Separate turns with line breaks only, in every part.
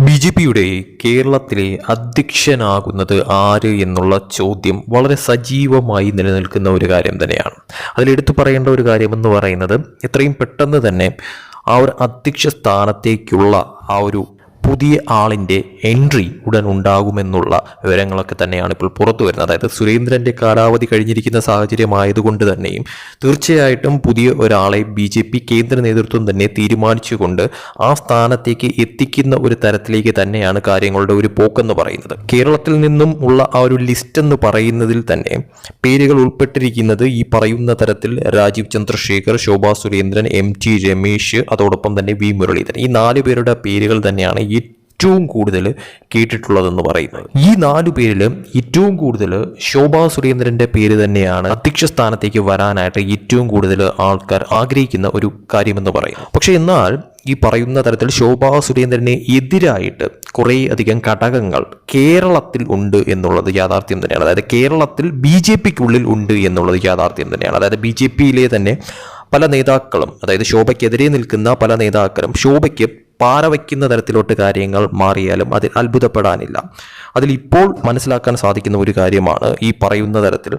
B J പിയുടെ കേരളത്തിലെ അധ്യക്ഷനാകുന്നത് ആര് എന്നുള്ള ചോദ്യം വളരെ സജീവമായി നിലനിൽക്കുന്ന ഒരു കാര്യം തന്നെയാണ്. അതിലെടുത്തു പറയേണ്ട ഒരു കാര്യമെന്ന് പറയുന്നത് എത്രയും പെട്ടെന്ന് തന്നെ ആ ഒരു അധ്യക്ഷ സ്ഥാനത്തേക്കുള്ള ആ ഒരു പുതിയ ആളിന്റെ എൻട്രി ഉടൻ ഉണ്ടാകുമെന്നുള്ള വിവരങ്ങളൊക്കെ തന്നെയാണ് ഇപ്പോൾ പുറത്തു വരുന്നത്. അതായത് സുരേന്ദ്രന്റെ കാലാവധി കഴിഞ്ഞിരിക്കുന്ന സാഹചര്യമായതുകൊണ്ട് തന്നെയും തീർച്ചയായിട്ടും പുതിയ ഒരാളെ ബി ജെ പി കേന്ദ്ര നേതൃത്വം തന്നെ തീരുമാനിച്ചുകൊണ്ട് ആ സ്ഥാനത്തേക്ക് എത്തിക്കുന്ന ഒരു തരത്തിലേക്ക് തന്നെയാണ് കാര്യങ്ങളുടെ ഒരു പോക്കെന്ന് പറയുന്നത്. കേരളത്തിൽ നിന്നും ഉള്ള ആ ഒരു ലിസ്റ്റ് എന്ന് പറയുന്നതിൽ തന്നെ പേരുകൾ ഉൾപ്പെട്ടിരിക്കുന്നത് ഈ പറയുന്ന തരത്തിൽ രാജീവ് ചന്ദ്രശേഖർ ശോഭാ സുരേന്ദ്രൻ എം ടി രമേശ് അതോടൊപ്പം തന്നെ വി മുരളീധരൻ. ഈ നാല് പേരുടെ പേരുകൾ തന്നെയാണ് ഏറ്റവും കൂടുതൽ കേട്ടിട്ടുള്ളതെന്ന് പറയുന്നത്. ഈ നാലു പേരിൽ ഏറ്റവും കൂടുതൽ ശോഭാ സുരേന്ദ്രന്റെ പേര് തന്നെയാണ് അധ്യക്ഷ സ്ഥാനത്തേക്ക് വരാനായിട്ട് ഏറ്റവും കൂടുതൽ ആൾക്കാർ ആഗ്രഹിക്കുന്ന ഒരു കാര്യമെന്ന് പറയും പക്ഷെ എന്നാൽ ഈ പറയുന്ന തരത്തിൽ ശോഭാ സുരേന്ദ്രനെ എതിരായിട്ട് കുറേ അധികം ഘടകങ്ങൾ കേരളത്തിൽ ഉണ്ട് എന്നുള്ളത് യാഥാർത്ഥ്യം തന്നെയാണ്. അതായത് കേരളത്തിൽ ബി ജെ പിക്കുള്ളിൽ ഉണ്ട് എന്നുള്ളത് യാഥാർത്ഥ്യം തന്നെയാണ്. അതായത് ബി ജെ പിയിലെ തന്നെ പല നേതാക്കളും അതായത് ശോഭയ്ക്കെതിരെ നിൽക്കുന്ന പല നേതാക്കളും ശോഭയ്ക്ക് പാര വയ്ക്കുന്ന തരത്തിലോട്ട് കാര്യങ്ങൾ മാറിയാലും അതിൽ അത്ഭുതപ്പെടാനില്ല. അതിലിപ്പോൾ മനസ്സിലാക്കാൻ സാധിക്കുന്ന ഒരു കാര്യമാണ് ഈ പറയുന്ന തരത്തിൽ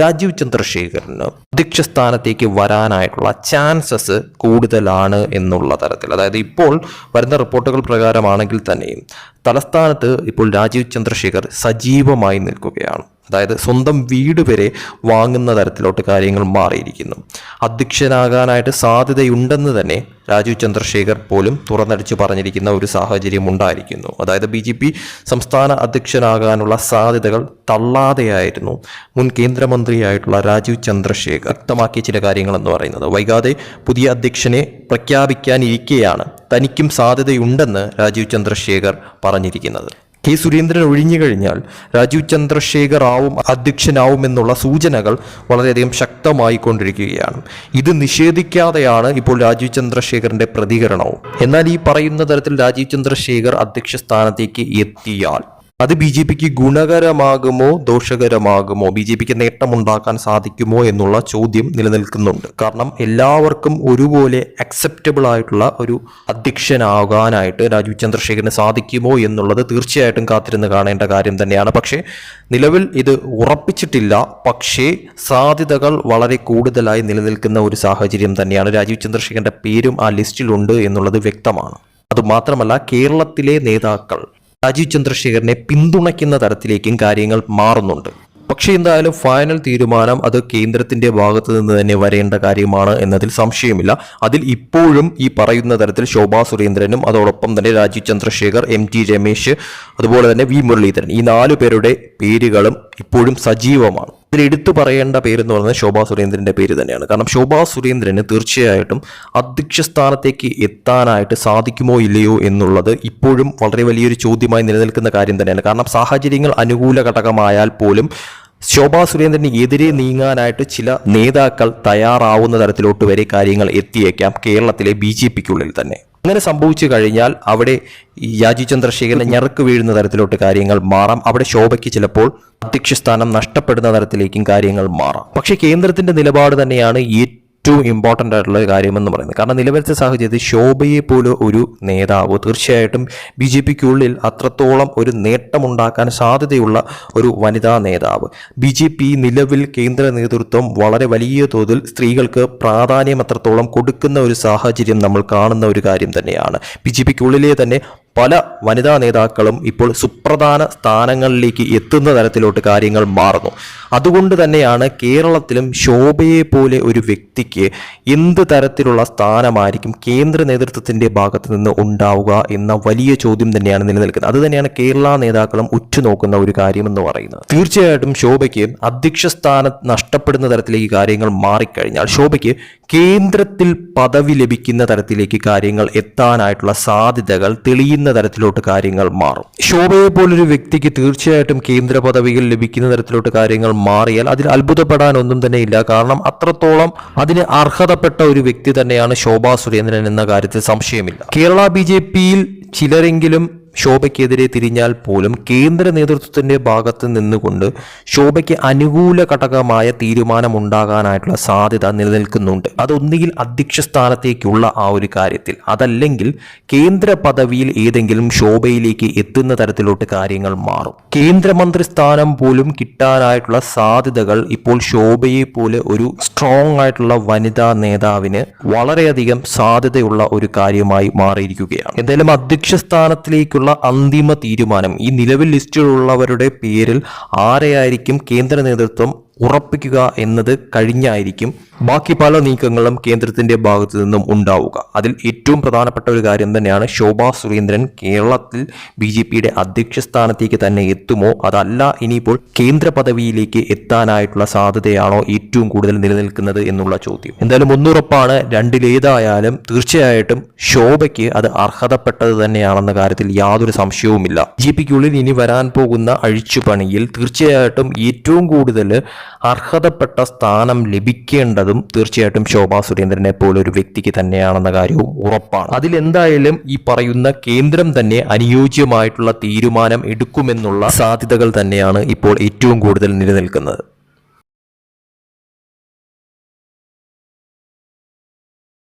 രാജീവ് ചന്ദ്രശേഖരന് അധ്യക്ഷ സ്ഥാനത്തേക്ക് വരാനായിട്ടുള്ള ചാൻസസ് കൂടുതലാണ് എന്നുള്ള തരത്തിൽ. അതായത് ഇപ്പോൾ വരുന്ന റിപ്പോർട്ടുകൾ പ്രകാരമാണെങ്കിൽ തന്നെയും തലസ്ഥാനത്ത് ഇപ്പോൾ രാജീവ് ചന്ദ്രശേഖർ സജീവമായി നിൽക്കുകയാണ്. അതായത് സ്വന്തം വീട് വരെ വാങ്ങുന്ന തരത്തിലോട്ട് കാര്യങ്ങൾ മാറിയിരിക്കുന്നു. അധ്യക്ഷനാകാനായിട്ട് സാധ്യതയുണ്ടെന്ന് തന്നെ രാജീവ് ചന്ദ്രശേഖർ പോലും തുറന്നടിച്ച് പറഞ്ഞിരിക്കുന്ന ഒരു സാഹചര്യം ഉണ്ടായിരിക്കുന്നു. അതായത് ബി ജെ പി സംസ്ഥാന അധ്യക്ഷനാകാനുള്ള സാധ്യതകൾ തള്ളാതെയായിരുന്നു മുൻ കേന്ദ്രമന്ത്രിയായിട്ടുള്ള രാജീവ് ചന്ദ്രശേഖർ വ്യക്തമാക്കിയ ചില കാര്യങ്ങളെന്ന് പറയുന്നത്. വൈകാതെ പുതിയ അധ്യക്ഷനെ പ്രഖ്യാപിക്കാനിരിക്കെയാണ് തനിക്കും സാധ്യതയുണ്ടെന്ന് രാജീവ് ചന്ദ്രശേഖർ പറഞ്ഞിരിക്കുന്നത്. കെ സുരേന്ദ്രൻ ഒഴിഞ്ഞു കഴിഞ്ഞാൽ രാജീവ് ചന്ദ്രശേഖർ ആവും അധ്യക്ഷനാവുമെന്നുള്ള സൂചനകൾ വളരെയധികം ശക്തമായി കൊണ്ടിരിക്കുകയാണ്. ഇത് നിഷേധിക്കാതെയാണ് ഇപ്പോൾ രാജീവ് ചന്ദ്രശേഖറിന്റെ പ്രതികരണവും. എന്നാൽ ഈ പറയുന്ന തരത്തിൽ രാജീവ് ചന്ദ്രശേഖർ അധ്യക്ഷ സ്ഥാനത്തേക്ക് എത്തിയാൽ അത് ബി ജെ പിക്ക് ഗുണകരമാകുമോ ദോഷകരമാകുമോ? ബി ജെ പിക്ക് നേട്ടമുണ്ടാക്കാൻ സാധിക്കുമോ എന്നുള്ള ചോദ്യം നിലനിൽക്കുന്നുണ്ട്. കാരണം എല്ലാവർക്കും ഒരുപോലെ അക്സെപ്റ്റബിൾ ആയിട്ടുള്ള ഒരു അധ്യക്ഷനാകാനായിട്ട് രാജീവ് ചന്ദ്രശേഖരന് സാധിക്കുമോ എന്നുള്ളത് തീർച്ചയായിട്ടും കാത്തിരുന്ന് കാണേണ്ട കാര്യം തന്നെയാണ്. പക്ഷേ നിലവിൽ ഇത് ഉറപ്പിച്ചിട്ടില്ല. പക്ഷേ സാധ്യതകൾ വളരെ കൂടുതലായി നിലനിൽക്കുന്ന ഒരു സാഹചര്യം തന്നെയാണ് രാജീവ് ചന്ദ്രശേഖരന്റെ പേരും ആ ലിസ്റ്റിലുണ്ട് എന്നുള്ളത് വ്യക്തമാണ്. അതുമാത്രമല്ല കേരളത്തിലെ നേതാക്കൾ രാജീവ് ചന്ദ്രശേഖരനെ പിന്തുണയ്ക്കുന്ന തരത്തിലേക്കും കാര്യങ്ങൾ മാറുന്നുണ്ട്. പക്ഷേ എന്തായാലും ഫൈനൽ തീരുമാനം അത് കേന്ദ്രത്തിന്റെ ഭാഗത്ത് നിന്ന് തന്നെ വരേണ്ട കാര്യമാണ് എന്നതിൽ സംശയമില്ല. അതിൽ ഇപ്പോഴും ഈ പറയുന്ന തരത്തിൽ ശോഭാ സുരേന്ദ്രനും അതോടൊപ്പം തന്നെ രാജീവ് ചന്ദ്രശേഖർ എം ടി രമേശ് അതുപോലെ തന്നെ വി മുരളീധരൻ ഈ നാലു പേരുടെ പേരുകളും ഇപ്പോഴും സജീവമാണ്. ഇതിൽ എടുത്തു പറയേണ്ട പേരെന്ന് പറയുന്നത് ശോഭാ സുരേന്ദ്രന്റെ പേര് തന്നെയാണ്. കാരണം ശോഭാ സുരേന്ദ്രന് തീർച്ചയായിട്ടും അധ്യക്ഷ സ്ഥാനത്തേക്ക് എത്താനായിട്ട് സാധിക്കുമോ ഇല്ലയോ എന്നുള്ളത് ഇപ്പോഴും വളരെ വലിയൊരു ചോദ്യമായി നിലനിൽക്കുന്ന കാര്യം തന്നെയാണ്. കാരണം സാഹചര്യങ്ങൾ അനുകൂല ഘടകമായാൽ പോലും ശോഭാ സുരേന്ദ്രന് എതിരെ നീങ്ങാനായിട്ട് ചില നേതാക്കൾ തയ്യാറാവുന്ന തരത്തിലോട്ട് വരെ കാര്യങ്ങൾ എത്തിയേക്കാം കേരളത്തിലെ ബി ജെ പിക്കുള്ളിൽ തന്നെ. അങ്ങനെ സംഭവിച്ചു കഴിഞ്ഞാൽ അവിടെ യാജി ചന്ദ്രശേഖരനെ ഞെറുക്ക് വീഴുന്ന തരത്തിലോട്ട് കാര്യങ്ങൾ മാറാം. അവിടെ ശോഭയ്ക്ക് ചിലപ്പോൾ അധ്യക്ഷസ്ഥാനം നഷ്ടപ്പെടുന്ന തരത്തിലേക്കും കാര്യങ്ങൾ മാറാം. പക്ഷേ കേന്ദ്രത്തിന്റെ നിലപാട് തന്നെയാണ് ഏറ്റവും ഇമ്പോർട്ടന്റ് ആയിട്ടുള്ള കാര്യമെന്ന് പറയുന്നത്. കാരണം നിലവിലത്തെ സാഹചര്യത്തിൽ ശോഭയെ പോലെ ഒരു നേതാവ് തീർച്ചയായിട്ടും ബി ജെ പിക്കുള്ളിൽ അത്രത്തോളം ഒരു നേട്ടമുണ്ടാക്കാൻ സാധ്യതയുള്ള ഒരു വനിതാ നേതാവ്. ബി ജെ പി നിലവിൽ കേന്ദ്ര നേതൃത്വം വളരെ വലിയ തോതിൽ സ്ത്രീകൾക്ക് പ്രാധാന്യം അത്രത്തോളം കൊടുക്കുന്ന ഒരു സാഹചര്യം നമ്മൾ കാണുന്ന ഒരു കാര്യം തന്നെയാണ്. ബി ജെ പിക്കുള്ളിലെ തന്നെ പല വനിതാ നേതാക്കളും ഇപ്പോൾ സുപ്രധാന സ്ഥാനങ്ങളിലേക്ക് എത്തുന്ന തരത്തിലോട്ട് കാര്യങ്ങൾ മാറുന്നു. അതുകൊണ്ട് തന്നെയാണ് കേരളത്തിലും ശോഭയെ പോലെ ഒരു വ്യക്തിക്ക് എന്ത് തരത്തിലുള്ള സ്ഥാനമായിരിക്കും കേന്ദ്ര നേതൃത്വത്തിന്റെ ഭാഗത്ത് നിന്ന് ഉണ്ടാവുക എന്ന വലിയ ചോദ്യം തന്നെയാണ് നിലനിൽക്കുന്നത്. അതുതന്നെയാണ് കേരള നേതാക്കളും ഉറ്റുനോക്കുന്ന ഒരു കാര്യമെന്ന് പറയുന്നത്. തീർച്ചയായിട്ടും ശോഭയ്ക്ക് അധ്യക്ഷ സ്ഥാനം നഷ്ടപ്പെടുന്ന തരത്തിലേക്ക് കാര്യങ്ങൾ മാറിക്കഴിഞ്ഞാൽ ശോഭയ്ക്ക് കേന്ദ്രത്തിൽ പദവി ലഭിക്കുന്ന തരത്തിലേക്ക് കാര്യങ്ങൾ എത്താനായിട്ടുള്ള സാധ്യതകൾ തെളിയുന്ന തരത്തിലോട്ട് കാര്യങ്ങൾ മാറും. ശോഭയെ പോലൊരു വ്യക്തിക്ക് തീർച്ചയായിട്ടും കേന്ദ്ര പദവികൾ ലഭിക്കുന്ന തരത്തിലോട്ട് കാര്യങ്ങൾ മാറിയാൽ അതിൽ അത്ഭുതപ്പെടാൻ ഒന്നും തന്നെ ഇല്ല. കാരണം അത്രത്തോളം അതിന് അർഹതപ്പെട്ട ഒരു വ്യക്തി തന്നെയാണ് ശോഭാ സുരേന്ദ്രൻ എന്ന കാര്യത്തിൽ സംശയമില്ല. കേരള ബി ജെ പിയിൽ ചിലരെങ്കിലും ശോഭയ്ക്കെതിരെ തിരിഞ്ഞാൽ പോലും കേന്ദ്ര നേതൃത്വത്തിന്റെ ഭാഗത്ത് നിന്നുകൊണ്ട് ശോഭയ്ക്ക് അനുകൂല ഘടകമായ തീരുമാനമുണ്ടാകാനായിട്ടുള്ള സാധ്യത നിലനിൽക്കുന്നുണ്ട്. അതൊന്നുകിൽ അധ്യക്ഷ സ്ഥാനത്തേക്കുള്ള ആ ഒരു കാര്യത്തിൽ. അതല്ലെങ്കിൽ കേന്ദ്ര പദവിയിൽ ഏതെങ്കിലും ശോഭയിലേക്ക് എത്തുന്ന തരത്തിലോട്ട് കാര്യങ്ങൾ മാറും. കേന്ദ്രമന്ത്രി സ്ഥാനം പോലും കിട്ടാനായിട്ടുള്ള സാധ്യതകൾ ഇപ്പോൾ ശോഭയെ പോലെ ഒരു സ്ട്രോങ് ആയിട്ടുള്ള വനിതാ നേതാവിന് വളരെയധികം സാധ്യതയുള്ള ഒരു കാര്യമായി മാറിയിരിക്കുകയാണ്. എന്തായാലും അധ്യക്ഷ സ്ഥാനത്തിലേക്കുള്ള അന്തിമ തീരുമാനം. ഈ നിലവിൽ ലിസ്റ്റിലുള്ളവരുടെ പേരിൽ ആരെയായിരിക്കും കേന്ദ്ര നേതൃത്വം ഉറപ്പിക്കുക എന്നത് കഴിഞ്ഞായിരിക്കും ബാക്കി പല നീക്കങ്ങളും കേന്ദ്രത്തിന്റെ ഭാഗത്തു നിന്നും ഉണ്ടാവുക. അതിൽ ഏറ്റവും പ്രധാനപ്പെട്ട ഒരു കാര്യം തന്നെയാണ് ശോഭാ സുരേന്ദ്രൻ കേരളത്തിൽ ബി ജെ പിയുടെ അധ്യക്ഷ സ്ഥാനത്തേക്ക് തന്നെ എത്തുമോ? അതല്ല ഇനിയിപ്പോൾ കേന്ദ്ര പദവിയിലേക്ക് എത്താനായിട്ടുള്ള സാധ്യതയാണോ ഏറ്റവും കൂടുതൽ നിലനിൽക്കുന്നത് എന്നുള്ള ചോദ്യം. എന്തായാലും ഒന്നുറപ്പാണ് രണ്ടിലേതായാലും തീർച്ചയായിട്ടും ശോഭയ്ക്ക് അത് അർഹതപ്പെട്ടത് തന്നെയാണെന്ന കാര്യത്തിൽ യാതൊരു സംശയവുമില്ല. ബി ജെ പിക്കുള്ളിൽ ഇനി വരാൻ പോകുന്ന അഴിച്ചുപണിയിൽ തീർച്ചയായിട്ടും ഏറ്റവും കൂടുതൽ അർഹതപ്പെട്ട സ്ഥാനം ലഭിക്കേണ്ടതും തീർച്ചയായിട്ടും ശോഭാ സുരേന്ദ്രനെ പോലെ ഒരു വ്യക്തിക്ക് തന്നെയാണെന്ന കാര്യവും ഉറപ്പാണ്. അതിലെന്തായാലും ഈ പറയുന്ന കേന്ദ്രം തന്നെ അനുയോജ്യമായിട്ടുള്ള തീരുമാനം എടുക്കുമെന്നുള്ള സാധ്യതകൾ തന്നെയാണ് ഇപ്പോൾ ഏറ്റവും കൂടുതൽ നിലനിൽക്കുന്നത്.